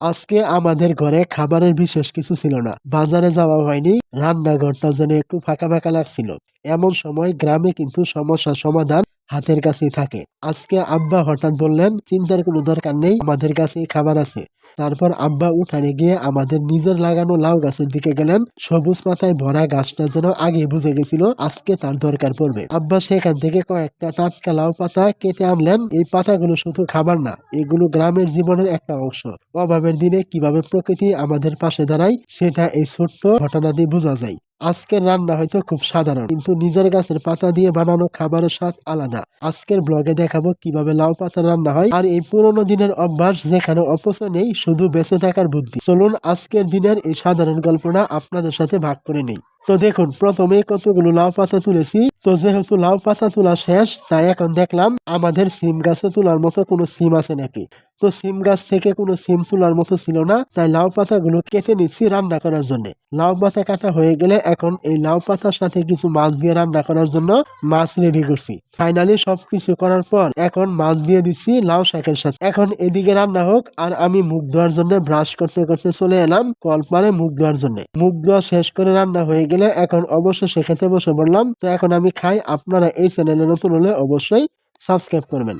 আজকে আমাদের ঘরে খাবারের বিশেষ কিছু ছিল না। বাজারে যাওয়া হয়নি। রান্নাঘরটা যেন একটু ফাঁকা ফাঁকা লাগছিল। এমন সময় গ্রামে কিন্তু সমস্যার সমাধান হাতের কাছেই থাকে। আজকে আব্বা হঠাৎ বললেন, চিন্তার কোনো দরকার নেই, আমাদের কাছে খাবার আছে। তারপর আব্বা উঠানে গিয়ে আমাদের নিজের লাগানো লাউ গাছের দিকে গেলেন। সবুজ পাতায় ভরা গাছটা যেন আগে বুঝে গেছিল, আজকে তার দরকার পড়বে। আব্বা সেখান থেকে কয়েকটা টাটকা লাউ পাতা কেটে আনলেন। এই পাতাগুলো শুধু খাবার না, এগুলো গ্রামের জীবনের একটা অংশ। অভাবের দিনে কীভাবে প্রকৃতি আমাদের পাশে দাঁড়ায়, সেটা এই ছোট্ট ঘটনা দিয়ে বোঝা যায়। আজকের রান্না হয়তো খুব সাধারণ, কিন্তু নিজের গাছের পাতা দিয়ে বানানো খাবারের স্বাদ আলাদা। আজকের ব্লগে দেখাবো কীভাবে লাউ পাতা রান্না হয় আর এই পুরনো দিনের অভ্যাস যেখানে অপচয় নেই, শুধু বেঁচে থাকার বুদ্ধি। চলুন আজকের দিনের এই সাধারণ গল্পটা আপনাদের সাথে ভাগ করে নেই। তো দেখুন, প্রথমে কতগুলো লাউ পাতা তুলেছি। তো যেহেতু লাউ পাতা তোলা শেষ, তাই এখন দেখলাম আমাদের সিম গাছে তোলার মতো কোনো সিম আছে নাকি? তো সিম গাছ থেকে কোনো সিম তোলার মতো ছিল না, তাই লাউ পাতাগুলো কেটে নিচ্ছি রান্না করার জন্য। লাউ পাতা কাটা হয়ে গেলে এখন এই লাউ পাতার সাথে কিছু মাছ দিয়ে রান্না করার জন্য মাছ রেডি করছি। ফাইনালি সবকিছু করার পর এখন মাছ দিয়ে দিচ্ছি লাউ শাকের সাথে। এখন এদিকে রান্না হোক, আর আমি মুখ ধোয়ার জন্য ব্রাশ করতে করতে চলে এলাম কলপারে মুখ ধোয়ার জন্য। মুখ ধোয়া শেষ করে রান্না হয়ে গেলে এখন অবশ্যই খেতে বসে পড়লাম। তো এখন আমি খাই, আপনারা এই চ্যানেলে নতুন হলে অবশ্যই সাবস্ক্রাইব করবেন।